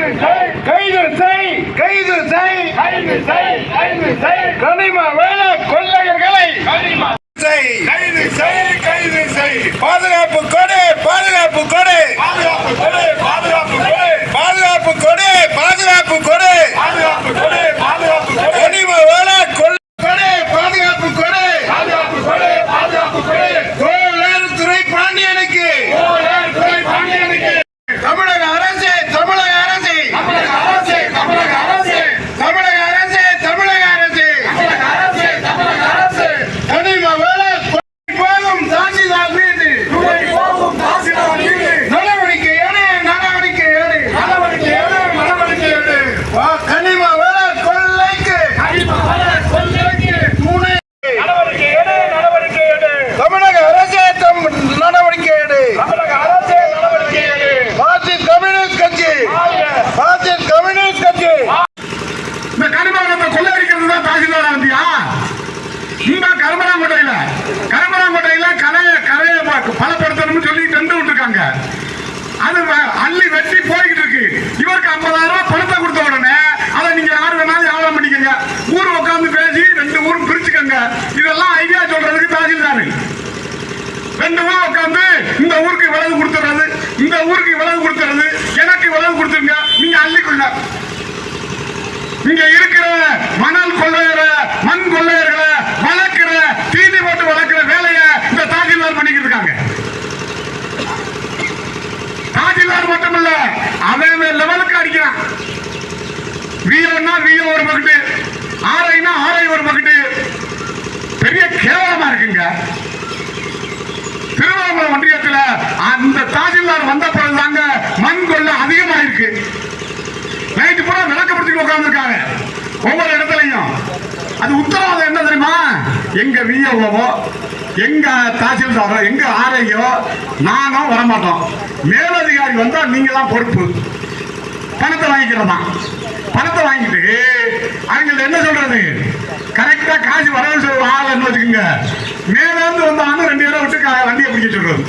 கைது செய் கைது செய் கைது செய் கனிம வேல கொள்ளையர்களை செய் கைது செய் கைது செய் பாதுகாப்பு கொடு பாதுகாப்பு கொடு பாதுகாப்பு கொடு பாதுகாப்பு கொடு பாதுகாப்பு கொடு பாதுகாப்பு கொடு. ஐம்பதாயிரம் ரூபாய் பணத்தை கொடுத்த உடனே அதை நீங்க யாரு வேணாலும் வியாபாரம் பண்ணிக்கங்க. ஊர் உட்காந்து பேசி ரெண்டு ஊரும் பிரிச்சுக்கங்க. இதெல்லாம் ஐடியா சொல்றதுக்கு தாசில்தாரு. ரெண்டு ஊர் உட்காந்து இந்த ஊருக்கு விலகு கொடுத்துறது இந்த ஊருக்கு விலகு கொடுத்துறது எனக்கு விலகு கொடுத்துருங்க. நீங்க அள்ளிக்கொள்ள இங்க இருக்கிற மணல் கொள்ளையர மண் கொள்ளையர்களை வளர்க்கிற தீனி போட்டு வளர்க்கிற வேலையை இந்த தாசில்தார் பண்ணிக்கிட்டு இருக்காங்க தாசில்தார் மட்டுமல்ல அவன் லெவலுக்கு அடிக்கிறான் விஓன்னா விஓ ஒரு பக்கெட்டு ஆர்ஐனா ஆர்ஐ ஒரு பக்கெட்டு பெரிய கேவலமா இருக்குங்க. திருவண்ணாமலை ஒன்றியத்தில் அந்த தாசில்தார் வந்த பிறகுதாங்க மண் கொள்ள அதிகமாயிருக்கு. நைட்டு பூரா விளக்கப்படுத்திட்டு உட்காந்துருக்காங்க ஒவ்வொரு இடத்துலையும். அது உத்தரவாதம் என்ன தெரியுமா? எங்க விஓவோ எங்க தாசில்தாரோ எங்க ஆரையோ நானும் வரமாட்டோம். மேலதிகாரி வந்தா நீங்க தான் பொறுப்பு. பணத்தை வாங்கிக்கிறதா பணத்தை வாங்கிட்டு அவங்கள்ட்ட என்ன சொல்றது? கரெக்டா காசு வரவு சொல்ற ஆள் வச்சுக்கோங்க. மேலேருந்து வந்தாங்க ரெண்டு பேரும் விட்டு வண்டியை பிடிக்க சொல்றது.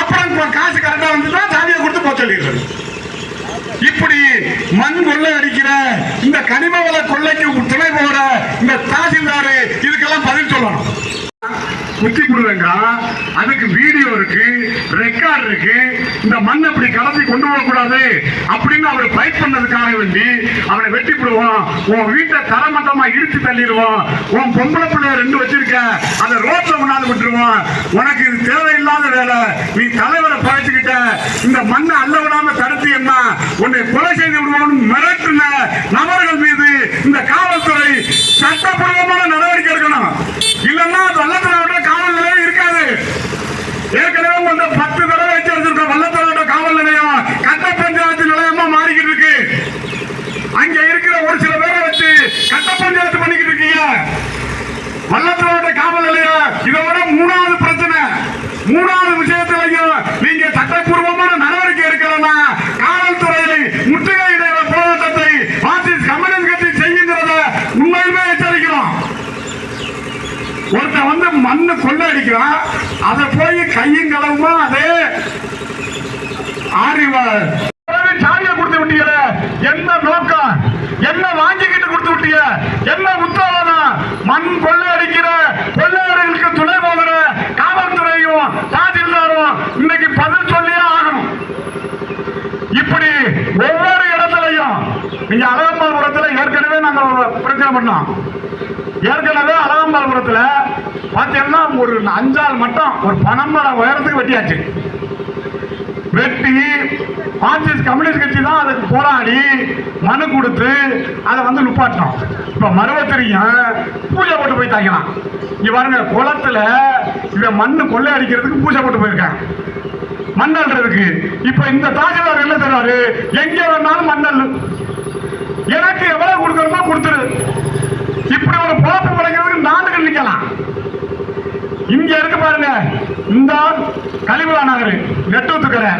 அப்புறம் காசு கரெக்டா வந்துட்டா சாவியை கொடுத்து போக சொல்லிடுறது. இப்படி மண் கொள்ளை அடிக்கிற இந்த கனிம வள கொள்ளைக்கு துணை போகிற இந்த தாசில்தாரு இதுக்கெல்லாம் பதில் சொல்லணும். குத்தி கொடுவேங்க அதுக்கு வீடியோ இருக்கு ரெக்கார்ட் இருக்கு. இந்த மண் அப்படி கலந்து கொண்டு போகக்கூடாது அப்படின்னு அவர் ஃபைட் பண்ணதுக்காக வேண்டி அவனை வெட்டி விடுவோம் உன் வீட்டை தரமட்டமா இடிச்சு தள்ளிடுவோம். உன் பொம்பளை பிள்ளை ரெண்டு வச்சிருக்க அதை ரோட்ல கொண்டாந்து விட்டுருவோம். உனக்கு இது தேவையில்லாத வேலை. நீ தலைவரை பழச்சுக்கிட்ட. இந்த மண்ணை அள்ள விடாம என்ன? உன்னை கொலை செய்து விடுவோம்னு மிரட்டுன நபர்கள் மீது இந்த காவல்துறை சட்டப்பூர்வமான நடவடிக்கை எடுக்கணும். இல்லைன்னா அது காவல் ஏற்கனவே வந்து பத்து தடவை எச்சரிச்சிருக்க வல்லத்தனோட காவல் நிலையம் கட்ட பஞ்சாயத்து நிலையமா மாறிக்கிட்டு இருக்கு. அங்க இருக்கிற ஒரு சில பேரை வச்சு கட்ட பஞ்சாயத்து பண்ணிக்கிட்டு இருக்கீங்க. வல்லத்தனோட காவல் நிலையம் இதோட மூணாவது பிரச்சனை. மூணாவது விஷயத்திலையும் நீங்க சட்டப்பூர்வமான நடவடிக்கை எடுக்கலன்னா காவல்துறையில முற்றுகையிட போராட்டத்தை மார்க்சிஸ்ட் கம்யூனிஸ்ட் கட்சி செய்கின்றத உண்மையுமே எச்சரிக்கிறோம். ஒருத்தன் வந்து மண்ணு கொள்ளடிக்கிறான் அதை போய் கையும் கலவுமா அதே ஆரிவர் சாவியை கொடுத்து விட்டீங்க என்ன நோக்கம்? என்ன வாங்கிக்கிட்டு கொடுத்து விட்டீங்க? என்ன உத்தரவாதம்? மண் கொள்ளையடிக்கிற கொள்ளையர்களுக்கு துணை போகிற காவல்துறையும் தாசில்தாரும் இன்னைக்கு பதில் சொல்லியே ஆகணும். இப்படி ஒவ்வொரு இடத்துலையும் நீங்க அழகம்பாபுரத்துல ஏற்கனவே நாங்கள் பிரச்சனை பண்ணோம். ஏற்கனவே அழகம்பாபுரத்துல பார்த்தீங்கன்னா ஒரு அஞ்சால் மட்டும் ஒரு பனம்பர உயரத்துக்கு வெட்டியாச்சு. வெட்டி மார்க்சிஸ்ட் கம்யூனிஸ்ட் கட்சி தான் அதுக்கு போராடி மனு கொடுத்து அதை வந்து நுப்பாட்டணும் இப்போ மருவத்திரியும் பூஜை போட்டு போய் தாக்கலாம் இங்கே பாருங்க குளத்துல இவன் மண்ணு கொள்ளை அடிக்கிறதுக்கு பூஜை போட்டு போயிருக்கான். மண்ணல்றதுக்கு இப்போ இந்த தாசில்தார் என்ன சொல்றாரு எங்கே வேணாலும் மண்ணல் எனக்கு எவ்வளவு கொடுக்கணுமோ கொடுத்துரு. இப்படி ஒரு பொழப்பு பிழைக்கிறதுக்கு நாடுகள் நிற்கலாம் இங்க இருக்கு பாருங்க. இந்த கலிபுலா நகர். நெட்டூத்துக்கரை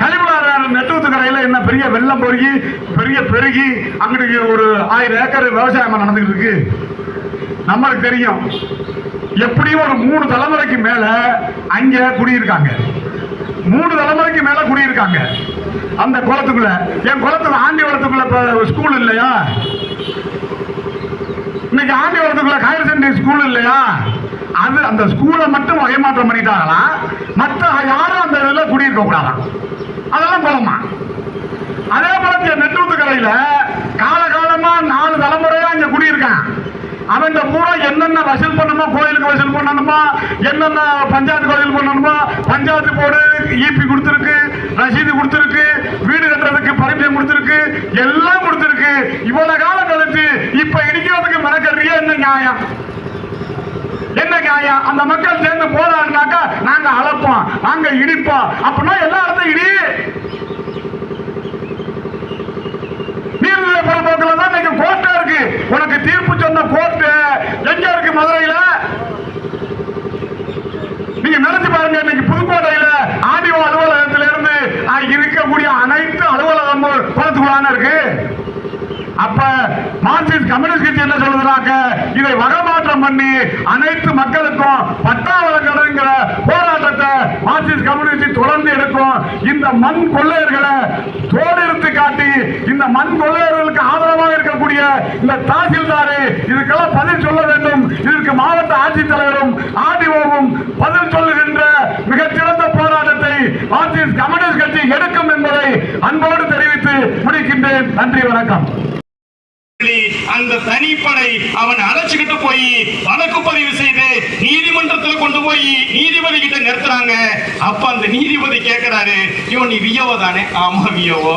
கலிபுலா நகர் நெட்டூத்துக்கரையில என்ன பெரிய வெள்ளம் பொருகி பெரிய பெருகி அங்கிட்டு ஒரு ஆயிரம் ஏக்கர் விவசாயம் நடந்துகிட்டு இருக்கு. நம்மளுக்கு தெரியும். எப்படியும் ஒரு மூணு தலைமுறைக்கு மேல அங்க குடியிருக்காங்க. மூணு தலைமுறைக்கு மேல குடியிருக்காங்க. அந்த குளத்துக்குள்ள. என் குளத்துல ஆண்டி குளத்துக்குள்ள ஸ்கூல் இல்லையா? இன்னைக்கு ஆண்டி குளத்துக்குள்ள ஹையர் செகண்டரி ஸ்கூல் இல்லையா? அது அந்த ஸ்கூலை மட்டும் வகைமாற்றம் பண்ணிட்டாங்களா? மற்ற யாரும் அந்த இதில் குடியிருக்க கூடாதாம் அதெல்லாம் குளமா? அதே போல இந்த நெட்டூத்து கரையில காலகாலமா நாலு தலைமுறையா இங்க குடியிருக்கான். அவன் பூரா என்னென்ன வசூல் பண்ணணுமோ கோயிலுக்கு வசூல் பண்ணணுமோ என்னென்ன பஞ்சாயத்து கோயில் பண்ணணுமோ பஞ்சாயத்து போர்டு ஈபி கொடுத்துருக்கு ரசீது கொடுத்துருக்கு வீடு கட்டுறதுக்கு பரிமியம் கொடுத்துருக்கு எல்லாம் கொடுத்துருக்கு. இவ்வளவு காலம் கழிச்சு இப்ப இடிக்கிறதுக்கு மனக்கறியே என்ன நியாயம்? என்ன நியாயம் அந்த மக்கள் சேர்ந்து போராடினாக்கா நாங்க அளப்போம் நாங்க இடிப்போம். அப்படின்னா எல்லா இடத்தையும் இடி. நீர்நிலை பரப்போக்கில் தான் இன்னைக்கு கோர்ட்டா இருக்கு. உனக்கு தீர்ப்பு சொன்ன கோர்ட்டு. எங்க இருக்கு மதுரையில? நீங்க நினைச்சு பாருங்க இன்னைக்கு புதுக்கோட்டையில ஆடியோ அலுவலகத்திலிருந்து இருக்கக்கூடிய அனைத்து அலுவலகமும் குளத்துக்குள்ளான இருக்கு. அப்ப மார்க்சிஸ்ட் கம்யூனிஸ்ட் கட்சி என்ன சொல்லுதுனாக்க இதை வகமாற்றம் பண்ணி அனைத்து மக்களுக்கும் பட்டா வழங்கணுங்கிற போராட்டத்தை மார்க்சிஸ்ட் கம்யூனிஸ்ட் தொடர்ந்து எடுக்கும். இந்த மண் கொள்ளையர்களை தோடெடுத்து காட்டி இந்த மண் கொள்ளையர்களுக்கு ஆதரவாக இருக்கக்கூடிய இந்த தாசில்தாரு இதுக்கெல்லாம் பதில் சொல்ல வேண்டும். இதற்கு மாவட்ட ஆட்சித்தலைவரும் ஆர்டிஓவும் பதில் சொல்லுகின்ற மிகச்சிறந்த போராட்டத்தை மார்க்சிஸ்ட் கம்யூனிஸ்ட் கட்சி எடுக்கும் என்பதை அன்போடு தெரிவித்து முடிக்கின்றேன். நன்றி வணக்கம். அந்த தனிப்படை அவன் அழைச்சுக்கிட்டு போய் வழக்கு பதிவு செய்து நீதிமன்றத்தில் கொண்டு போய் நீதிபதி கிட்ட நிறுத்துறாங்க. அப்ப அந்த நீதிபதி கேட்கிறாரு இவன் நீ வியோவோ தானே? ஆமா வியோவோ.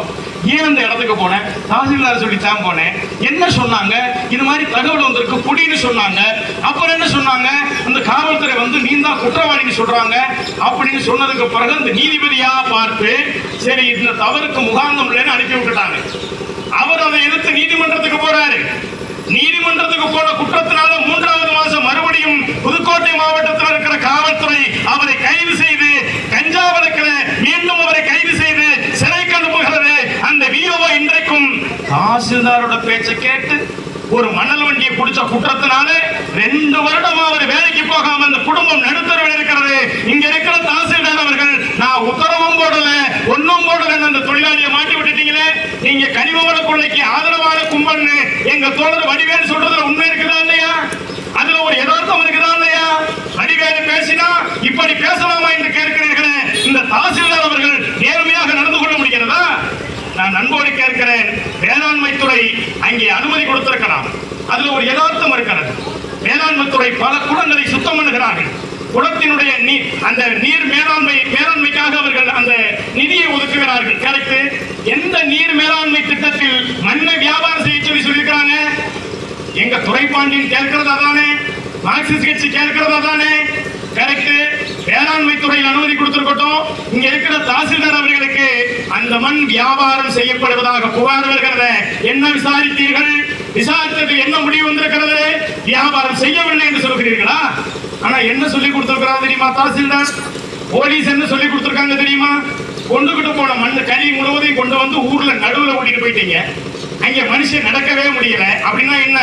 ஏன் அந்த இடத்துக்கு போனேன் தாசில்தார் சொல்லித்தான் போனேன். என்ன சொன்னாங்க? இது மாதிரி தகவல் வந்திருக்கு குடின்னு சொன்னாங்க. அப்புறம் என்ன சொன்னாங்க? அந்த காவல்துறை வந்து நீ தான் குற்றவாளின்னு சொல்றாங்க. அப்படின்னு சொன்னதுக்கு பிறகு அந்த நீதிபதியா பார்த்து சரி இந்த தவறுக்கு முகாந்தம் இல்லைன்னு அனுப்பி விட்டுட்டாங்க அவர் அதை எதிர்த்து நீதிமன்றத்துக்கு போறாரு நீதிமன்றத்துக்கு போன குற்றத்தினால மூன்றாவது மாசம் மறுபடியும் புதுக்கோட்டை மாவட்டத்தில் இருக்கிற காவல்துறை அவரை கைது செய்து கஞ்சா வழக்கில் மீண்டும் அவரை கைது செய்து சிறைக்கு அனுப்புகிறது அந்த விஓஓ இன்றைக்கும் தாசில்தாரோட பேச்சை கேட்டு ஒரு மணல் வண்டியை பிடிச்ச குற்றத்தினால ரெண்டு வருடமா அவர் வேலைக்கு போகாம அந்த குடும்பம் நடுத்தரவில் இருக்கிறது. இங்க இருக்கிற தாசில்தார் அவர்கள் நான் உத்தரவும் போடல ஒன்னும் போடல அந்த தொழிலாளியை மாட்டி விட்டுட்டீங்களே. நீங்க கனிமவள கொள்ளைக்கு ஆதரவான கும்பல்னு எங்க தோழர் வடிவேல் சொல்றதுல உண்மை இருக்குதா இல்லையா? அதுல ஒரு யதார்த்தம் இருக்குதா இல்லையா? வடிவேலு பேசினா இப்படி பேசலாமா என்று கேட்கிறீர்களே. இந்த தாசில்தார் அவர்கள் நேர்மையாக நடந்து கொள்ள முடிகிறதா? நான் நண்போடு கேட்கிறேன். மேலாண்மைத்துறை துறை அங்கே அனுமதி கொடுத்திருக்கலாம் அதுல ஒரு யதார்த்தம் இருக்கிறது. மேலாண்மைத்துறை பல குளங்களை சுத்தம் பண்ணுகிறார்கள். குளத்தினுடைய நீர் அந்த நீர் மேலாண்மை மேலாண்மைக்காக அவர்கள் அந்த நிதியை ஒதுக்குகிறார்கள். கரெக்ட் எந்த நீர் மேலாண்மை திட்டத்தில் மண்ணை வியாபாரம் செய்ய சொல்லி சொல்லியிருக்கிறாங்க? எங்க துறைப்பாண்டியன் கேட்கிறதா தானே? மார்க்சிஸ்ட் கட்சி கேட்கிறதா தானே? கரெக்ட் வேளாண்மை துறையில் அனுமதி கொடுத்திருக்கட்டும். இங்க இருக்கிற தாசில்தார் அவர்களுக்கு அந்த மண் வியாபாரம் செய்யப்படுவதாக புகார் வருகிறது என்ன விசாரித்தீர்கள்? விசாரித்தது என்ன முடிவு வந்திருக்கிறது? வியாபாரம் செய்யவில்லை என்று சொல்கிறீர்களா? ஆனா என்ன சொல்லி கொடுத்திருக்கிறார் தெரியுமா தாசில்தார்? போலீஸ் என்ன சொல்லி கொடுத்திருக்காங்க தெரியுமா? கொண்டுகிட்டு போன மண் கறி முழுவதையும் கொண்டு வந்து ஊர்ல நடுவுல ஓட்டிட்டு போயிட்டீங்க. அங்க மனுஷன் நடக்கவே முடியல. அப்படின்னா என்ன?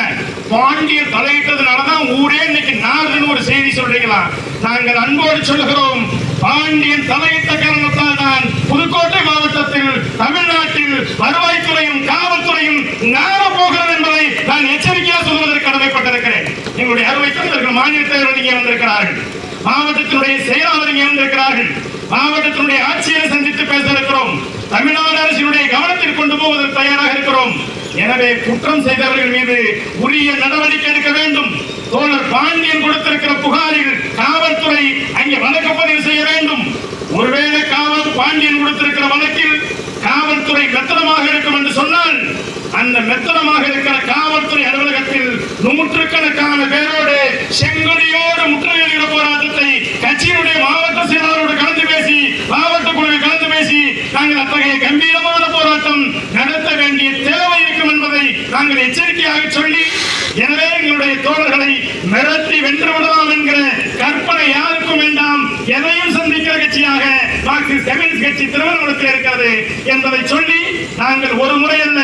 பாண்டியர் தலையிட்டதுனாலதான் ஊரே இன்னைக்கு நாடுன்னு ஒரு செய்தி சொல்றீங்களா? நாங்கள் அன்போடு சொல்கிறோம் பாண்டியன் தலையிட்ட காரணத்தால் தான் புதுக்கோட்டை மாவட்டத்தில் தமிழ்நாட்டில் வருவாய்த்துறையும் காவல்துறையும் நார போகிறது என்பதை நான் எச்சரிக்கையாக சொல்வதற்கு கடமைப்பட்டிருக்கிறேன். எங்களுடைய அறுவை தலைவர்கள் மாநில தலைவர் இங்கே வந்திருக்கிறார்கள். மாவட்டத்தினுடைய செயலாளர் இங்கே வந்திருக்கிறார்கள். மாவட்டத்தினுடைய ஆட்சியரை சந்தித்து பேச இருக்கிறோம் தமிழ்நாடு அரசினுடைய கவனத்தில் கொண்டு போவதற்கு தயாராக இருக்கிறோம். எனவே குற்றம் செய்தவர்கள் மீது உரிய நடவடிக்கை எடுக்க வேண்டும். தோழர் பாண்டியன் கொடுத்திருக்கிற புகாரில் காவல்துறை அங்கே வழக்கு பதிவு செய்ய வேண்டும். ஒருவேளை காவல் பாண்டியன் கொடுத்திருக்கிற வழக்கில் காவல்துறை மெத்தனமாக இருக்கும் என்று சொன்னால் அந்த மெத்தனமாக இருக்கிற காவல்துறை அலுவலகத்தில் நூற்றுக்கணக்கான பேரோடு செங்கொடியோடு முற்றுகையிட போராட்டத்தை கட்சியினுடைய மாவட்ட செயலாளரோடு கலந்து பேசி மாவட்ட குழுவை கலந்து பேசி நாங்கள் அத்தகைய கம்பீரமான போராட்டம் நடத்த வேண்டிய தேவை இருக்கும் என்பதை நாங்கள் எச்சரிக்கையாக சொல்லி எனவே எங்களுடைய தோழர்களை மிரட்டி வென்று விடலாம் என்கிற கற்பனை யாருக்கும் வேண்டாம் எதையும் சந்திக்கிற கட்சியாக மார்க்சிஸ்ட் கம்யூனிஸ்ட் கட்சி திருவண்ணாமலத்தில் இருக்கிறது என்பதை சொல்லி நாங்கள் ஒரு முறை அல்ல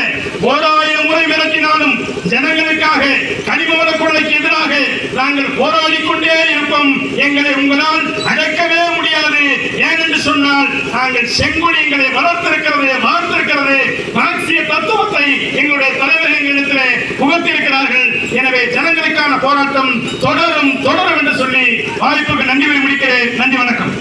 ஓராயிரம் முறை மிரட்டினாலும் ஜனங்களுக்காக கனிமவள கொள்ளைக்கு எதிராக நாங்கள் போராடி கொண்டே இருப்போம். எங்களை உங்களால் அடக்கவே முடியாது. ஏனென்று சொன்னால் நாங்கள் செங்கொடிகளை வளர்த்திருக்கிறது வளர்த்திருக்கிறது மார்க்சிய தத்துவத்தை எங்களுடைய தலைவர் எங்களிடத்தில் புகழ்த்திருக்கிறார்கள் எனவே ஜனங்களுக்கான போராட்டம் தொடரும் தொடரும் என்று சொல்லி வாய்ப்புக்கு நன்றி முடிக்கிறேன். நன்றி வணக்கம்.